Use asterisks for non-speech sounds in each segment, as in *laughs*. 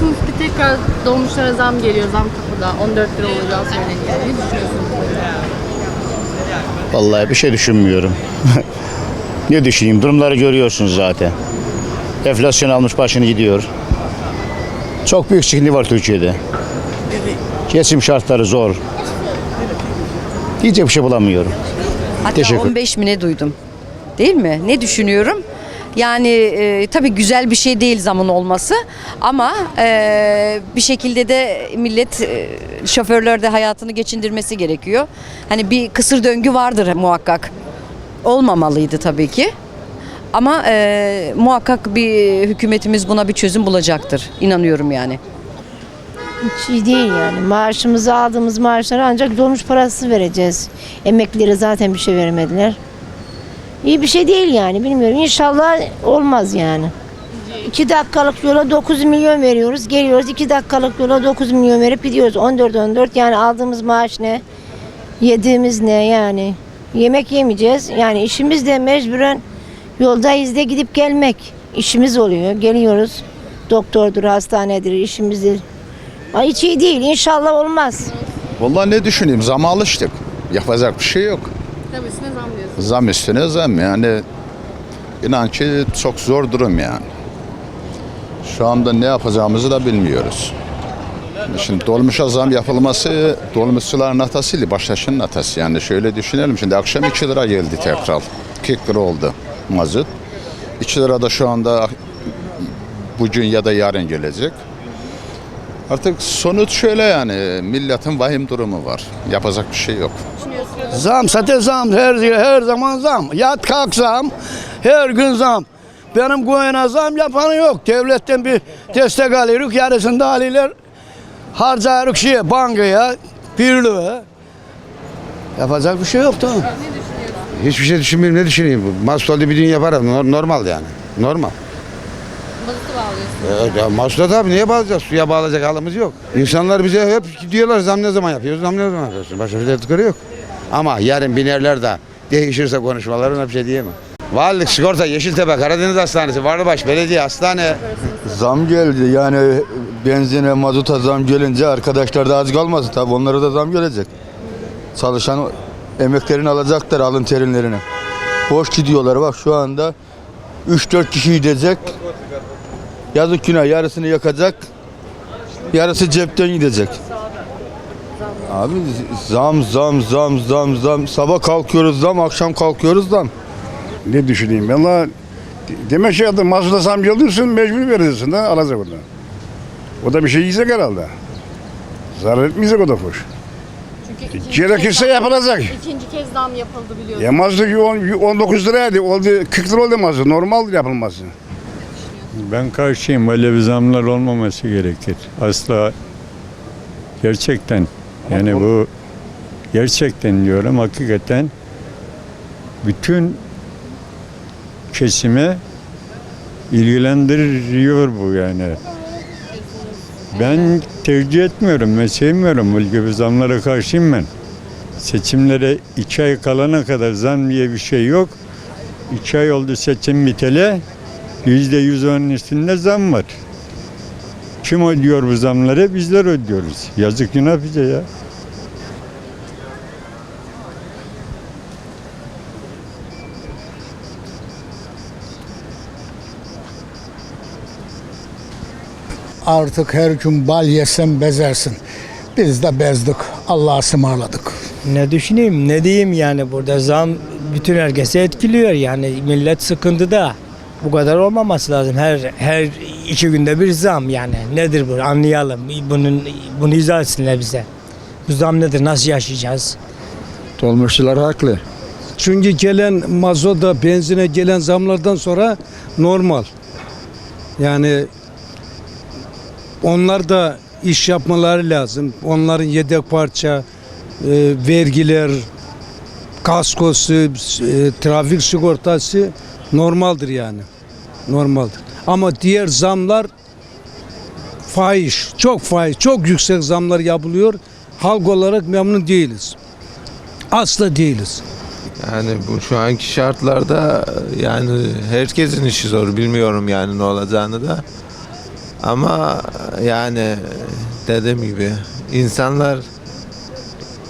Ki tekrar dolmuşlara zam geliyor. Zam kapıda. 14 lira olacağı söyleniyor. Ne düşünüyorsunuz? Vallahi bir şey düşünmüyorum. *laughs* ne düşüneyim? Durumları görüyorsunuz zaten. Enflasyon almış başını gidiyor. Çok büyük sıkıntı var Türkiye'de. Geçim şartları zor. Diyecek bir şey bulamıyorum. Hatta Teşekkür. 15 mi ne duydum. Değil mi? Ne düşünüyorum? Yani e, tabii güzel bir şey değil zamın olması ama e, bir şekilde de millet e, şoförler hayatını geçindirmesi gerekiyor. Hani bir kısır döngü vardır muhakkak. Olmamalıydı tabii ki. Ama e, muhakkak bir hükümetimiz buna bir çözüm bulacaktır. İnanıyorum yani. Hiç iyi değil yani. Maaşımızı aldığımız maaşlara ancak dolmuş parası vereceğiz. Emeklilere zaten bir şey vermediler. İyi bir şey değil yani bilmiyorum. İnşallah olmaz yani. 2 dakikalık yola 9 milyon veriyoruz. Geliyoruz 2 dakikalık yola 9 milyon verip gidiyoruz. 14 14 yani aldığımız maaş ne? Yediğimiz ne yani? Yemek yemeyeceğiz. Yani işimiz de mecburen yoldayız da gidip gelmek. İşimiz oluyor. Geliyoruz. Doktordur, hastanedir, işimizdir. Ay hiç iyi değil. İnşallah olmaz. Vallahi ne düşüneyim zam alıştık. Yapacak bir şey yok. Tabii üstüne zam diyorsunuz. Zam üstüne zam yani. İnan ki çok zor durum yani. Şu anda ne yapacağımızı da bilmiyoruz. Şimdi dolmuşa zam yapılması dolmuşçuların hatasıyla baştaşının hatası. Yani şöyle düşünelim şimdi akşam 2 lira geldi tekrar. 2 lira oldu mazot. 2 lira da şu anda bugün ya da yarın gelecek. Artık sonuç şöyle yani milletin vahim durumu var. Yapacak bir şey yok. Zam zaten zam her her zaman zam. Yat kalk zam. Her gün zam. Benim koyuna zam yapanı yok. Devletten bir destek alıyoruz. Yarısını da alıyorlar. Harcıyoruz şeye, bankaya, birliğe. Yapacak bir şey yok tamam. Hiçbir şey düşünmüyorum. Ne düşüneyim? Oldu bir gün yaparım. Nor- Normal yani. Normal. Ee, Ya mazot abi niye bağlayacağız? Suya bağlayacak halimiz yok. İnsanlar bize hep diyorlar zam ne zaman yapıyoruz? Zam ne zaman yapıyorsun? Başka bir dedikleri yok. Ama yarın binerler de değişirse konuşmalarına bir şey diyemem. Valilik, sigorta, Yeşiltepe, Karadeniz Hastanesi, Varlıbaş, Belediye, Hastane. Zam geldi yani benzine mazota zam gelince arkadaşlar da az kalmasın tabi onlara da zam gelecek. Çalışan emeklerini alacaklar alın terinlerini. Boş gidiyorlar bak şu anda 3-4 kişi gidecek. Yazık günah yarısını yakacak. Yarısı cepten gidecek. Abi zam zam zam zam zam sabah kalkıyoruz zam akşam kalkıyoruz zam. Ne düşüneyim? Valla demek ki adam mazluda zam geliyorsun mecbur veriyorsun da alacak oradan. O da bir şey yiyecek herhalde. Zarar etmeyecek o da hoş. Çünkü ikinci Gerekirse kez zam- yapılacak. İkinci kez zam yapıldı biliyorsunuz. Ya mazluk 19 liraydı. Oldu 40 lira oldu mazluk. Normal yapılması. Ben karşıyım. Böyle bir zamlar olmaması gerekir. Asla gerçekten yani bu gerçekten diyorum hakikaten bütün kesime ilgilendiriyor bu yani. Ben tercih etmiyorum, ben sevmiyorum bu gibi zamlara karşıyım ben. Seçimlere iki ay kalana kadar zam diye bir şey yok. İki ay oldu seçim biteli. Yüzde yüz onun üstünde zam var. Kim ödüyor bu zamları? Bizler ödüyoruz. Yazık günah bize ya. Artık her gün bal yesen bezersin. Biz de bezdik. Allah'a ısmarladık. Ne düşüneyim ne diyeyim yani burada zam bütün herkese etkiliyor yani millet sıkıntıda. Bu kadar olmaması lazım. Her her iki günde bir zam yani. Nedir bu? Anlayalım. Bunun bunu izah etsinler bize. Bu zam nedir? Nasıl yaşayacağız? Dolmuşçular haklı. Çünkü gelen mazota, benzine gelen zamlardan sonra normal. Yani onlar da iş yapmaları lazım. Onların yedek parça, e, vergiler, kaskosu, e, trafik sigortası normaldir yani. Normaldir. Ama diğer zamlar fahiş, çok fahiş, çok yüksek zamlar yapılıyor. Halk olarak memnun değiliz. Asla değiliz. Yani bu şu anki şartlarda yani herkesin işi zor. Bilmiyorum yani ne olacağını da. Ama yani dediğim gibi insanlar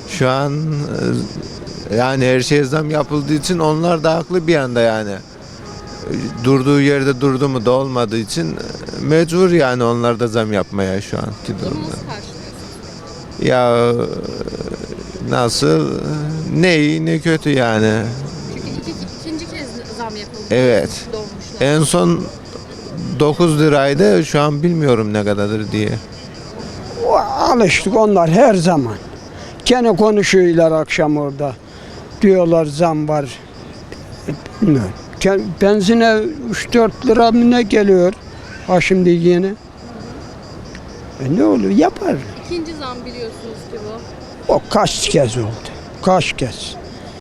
şu an yani her şeye zam yapıldığı için onlar da haklı bir anda yani. Durduğu yerde durdu mu da olmadığı için e, mecbur yani onlar da zam yapmaya şu anki durumda. Ya e, nasıl ne iyi ne kötü yani. Çünkü iki, ikinci kez zam yapıldı. Evet. Dolmuşlar. En son 9 liraydı şu an bilmiyorum ne kadardır diye. Alıştık onlar her zaman. Gene konuşuyorlar akşam orada. Diyorlar zam var. Bilmiyorum. Benzine 3-4 lira mı ne geliyor? Ha şimdi yeni. E ne olur yapar. İkinci zam biliyorsunuz ki bu. O kaç kez oldu? Kaç kez?